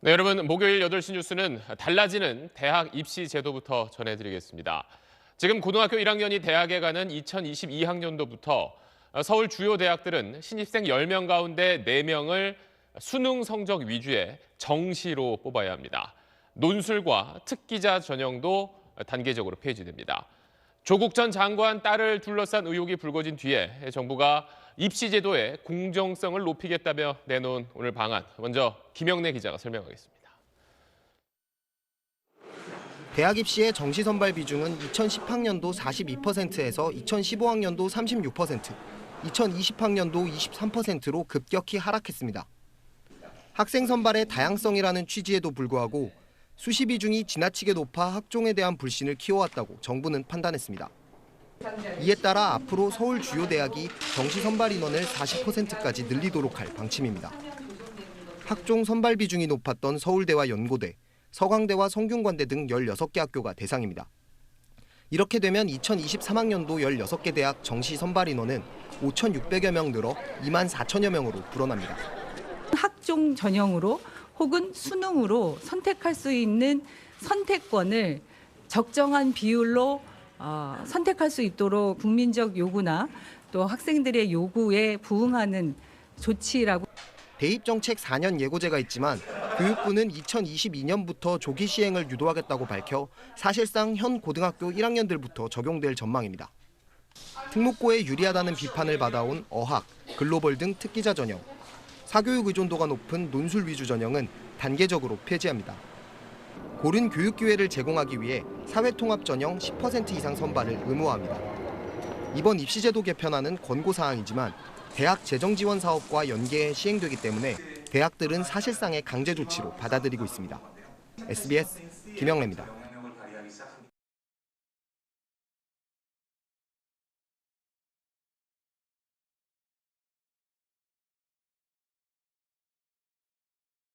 네, 여러분 목요일 8시 뉴스는 달라지는 대학 입시 제도부터 전해드리겠습니다. 지금 고등학교 1학년이 대학에 가는 2022학년도부터 서울 주요 대학들은 신입생 10명 가운데 4명을 수능 성적 위주의 정시로 뽑아야 합니다. 논술과 특기자 전형도 단계적으로 폐지됩니다. 조국 전 장관 딸을 둘러싼 의혹이 불거진 뒤에 정부가 입시 제도의 공정성을 높이겠다며 내놓은 오늘 방안. 먼저 김영래 기자가 설명하겠습니다. 대학 입시의 정시 선발 비중은 2010학년도 42%에서 2015학년도 36%, 2020학년도 23%로 급격히 하락했습니다. 학생 선발의 다양성이라는 취지에도 불구하고 수시 비중이 지나치게 높아 학종에 대한 불신을 키워왔다고 정부는 판단했습니다. 이에 따라 앞으로 서울 주요 대학이 정시 선발 인원을 40%까지 늘리도록 할 방침입니다. 학종 선발 비중이 높았던 서울대와 연고대, 서강대와 성균관대 등 16개 학교가 대상입니다. 이렇게 되면 2023학년도 16개 대학 정시 선발 인원은 5,600여 명 늘어 2만 4천여 명으로 불어납니다. 학종 전형으로 혹은 수능으로 선택할 수 있는 선택권을 적정한 비율로 어, 선택할 수 있도록 국민적 요구나 또 학생들의 요구에 부응하는 조치라고 대입 정책 4년 예고제가 있지만 교육부는 2022년부터 조기 시행을 유도하겠다고 밝혀 사실상 현 고등학교 1학년들부터 적용될 전망입니다. 특목고에 유리하다는 비판을 받아온 어학, 글로벌 등 특기자 전형, 사교육 의존도가 높은 논술 위주 전형은 단계적으로 폐지합니다. 고른 교육 기회를 제공하기 위해 사회통합 전형 10% 이상 선발을 의무화합니다. 이번 입시제도 개편안은 권고 사항이지만 대학 재정 지원 사업과 연계해 시행되기 때문에 대학들은 사실상의 강제 조치로 받아들이고 있습니다. SBS 김영래입니다.